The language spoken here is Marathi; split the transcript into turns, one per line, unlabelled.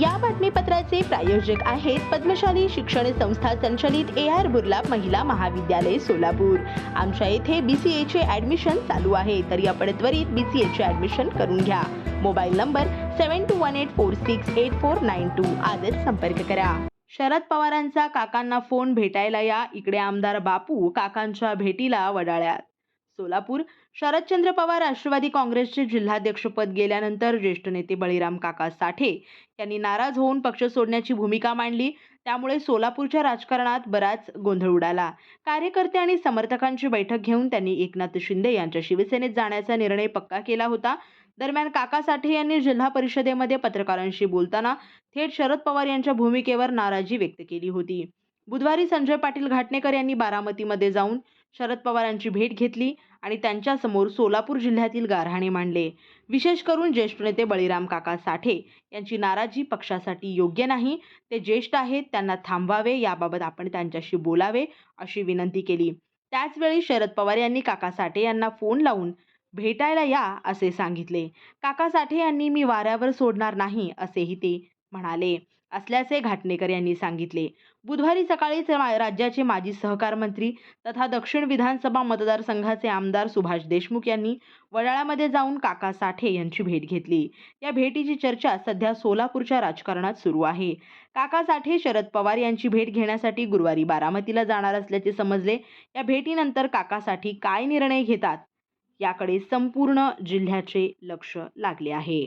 या बातमीपत्राचे प्रायोजक आहेत पद्मशाली शिक्षण संस्था संचलित ए आर बुर्ला महिला महाविद्यालय सोलापूर. आमच्या येथे बी सी एचे ॲडमिशन चालू आहे तरी आपण त्वरित बी सी एचे ॲडमिशन करून घ्या. Mobile number seven two one eight four six eight four nine two आजच संपर्क करा. शरद पवारांचा काकांना फोन भेटायला या. इकडे आमदार बापू काकांच्या भेटीला वडाळ्यात. सोलापूर शरदचंद्र पवार राष्ट्रवादी काँग्रेसचे जिल्हाध्यक्षपद गेल्यानंतर ज्येष्ठ नेते बळीराम काका साठे यांनी नाराज होऊन पक्ष सोडण्याची भूमिका मांडली. त्यामुळे सोलापूरच्या राजकारणात बराच गोंधळ उडाला. कार्यकर्ते आणि समर्थकांची बैठक घेऊन त्यांनी एकनाथ शिंदे यांच्या शिवसेनेत जाण्याचा निर्णय पक्का केला होता. दरम्यान काका साठे यांनी जिल्हा परिषदेमध्ये पत्रकारांशी बोलताना थेट शरद पवार यांच्या भूमिकेवर नाराजी व्यक्त केली होती. बुधवारी संजय पाटील घाटणेकर यांनी बारामतीमध्ये जाऊन शरद पवारांची भेट घेतली. आणि त्यांच्यासमोर सोलापूर जिल्ह्यातील गारहाणे मांडले. विशेष करून ज्येष्ठ नेते बळीराम काका साठे यांची नाराजी पक्षासाठी योग्य नाही. ते ज्येष्ठ आहेत त्यांना थांबवावे याबाबत आपण त्यांच्याशी बोलावे अशी विनंती केली. त्याचवेळी शरद पवार यांनी काका साठे यांना फोन लावून भेटायला या असे सांगितले. काका साठे यांनी मी वाऱ्यावर सोडणार नाही असेही ते म्हणाले. असल्याचे घाटणेकर यांनी सांगितले. बुधवारी सकाळीच राज्याचे माजी सहकार मंत्री तथा दक्षिण विधानसभा मतदारसंघाचे आमदार सुभाष देशमुख यांनी वडाळ्यामध्ये जाऊन काका साठे यांची भेट घेतली. या भेटीची चर्चा सध्या सोलापूरच्या राजकारणात सुरू आहे. काका साठे शरद पवार यांची भेट घेण्यासाठी गुरुवारी बारामतीला जाणार असल्याचे समजले. या भेटीनंतर काकासाठी काय निर्णय घेतात याकडे संपूर्ण जिल्ह्याचे लक्ष लागले आहे.